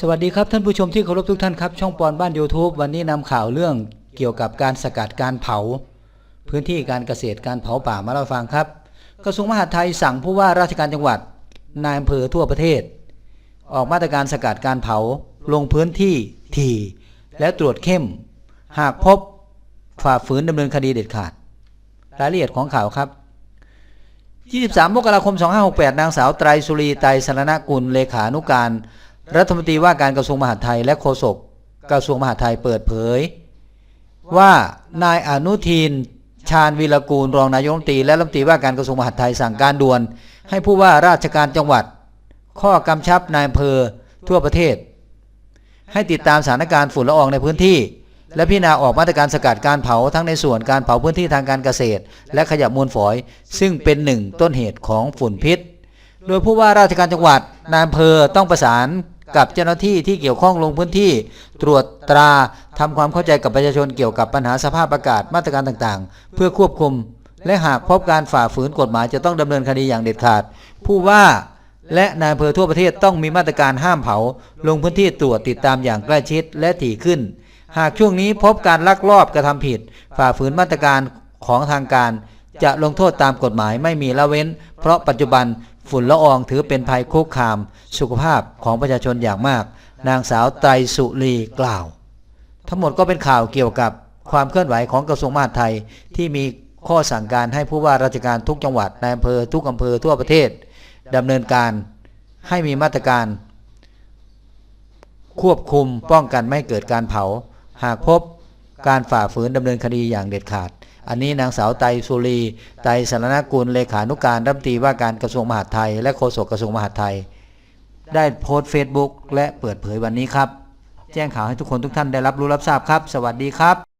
สวัสดีครับท่านผู้ชมที่เคารพทุกท่านครับ ช่องปอนบ้าน YouTube วันนี้นำข่าวเรื่องเกี่ยวกับการสกัดการเผา พื้นที่การเกษตรการเผาป่ามาเล่าฟังครับ กระทรวงมหาดไทยสั่งผู้ว่าราชการจังหวัดนายอำเภอทั่วประเทศ ออกมาตรการสกัดการเผาลงพื้นที่ทีและตรวจเข้ม หากพบฝ่าฝืนดำเนินคดีเด็ดขาด รายละเอียดของข่าวครับ23มกราคม 2568 นางสาวไตรสุรีไตรสรณกุลเลขานุการ รัฐมนตรีว่าการกระทรวงมหาดไทยและโฆษกกระทรวงมหาดไทยเปิดเผย ว่านายอนุทินชาญวีรกูลรองนายกรัฐมนตรีและรัฐมนตรีว่าการกระทรวงมหาดไทยสั่งการด่วน ให้ผู้ว่าราชการจังหวัด ข้อกำชับนายอำเภอทั่วประเทศ ให้ติดตามสถานการณ์ฝุ่นละอองในพื้นที่ และพิจารณาออกมาตรการสกัดการเผาทั้งในส่วนการเผาพื้นที่ทางการเกษตร และขยะมูลฝอย ซึ่งเป็นหนึ่งต้นเหตุของฝุ่นพิษ โดยผู้ว่าราชการจังหวัดนายอำเภอต้องประสาน กับเจ้าหน้าที่ที่เกี่ยวข้องลงพื้นที่ ตรวจตราทำความเข้าใจกับประชาชนเกี่ยวกับปัญหาสภาพอากาศมาตรการต่างๆ เพื่อควบคุม และหากพบการฝ่าฝืนกฎหมายจะต้องดำเนินคดีอย่างเด็ดขาด ผู้ว่าและนายอำเภอทั่วประเทศต้องมีมาตรการห้ามเผา ลงพื้นที่ตรวจติดตามอย่างใกล้ชิดและถี่ขึ้น หากช่วงนี้พบการลักลอบกระทำผิด ฝ่าฝืนมาตรการของทางการ จะลงโทษตามกฎหมายไม่มีละเว้น ราะปัจจุบันฝุ่นละอองถือเป็นภัยคุกคาม สุขภาพของประชาชนอย่างมาก นางสาวไตรสุรีกล่าว ทั้งหมดก็เป็นข่าวเกี่ยวกับความเคลื่อนไหวของกระทรวงมหาดไทยที่มีข้อสั่งการให้ผู้ว่าราชการทุกจังหวัดในอำเภอทุกอำเภอทั่วประเทศดำเนินการให้มีมาตรการ ควบคุมป้องกันไม่เกิดการเผา หากพบการฝ่าฝืนดำเนินคดีอย่างเด็ดขาด อันนี้นางสาวไตสุรี ไตรสรณกุลเลขานุการรัฐมนตรีว่าการกระทรวงมหาดไทย และโฆษกกระทรวงมหาดไทย ได้โพสต์เฟซบุ๊กและเปิดเผยวันนี้ครับ แจ้งข่าวให้ทุกคนทุกท่านได้รับรู้รับทราบครับ สวัสดีครับ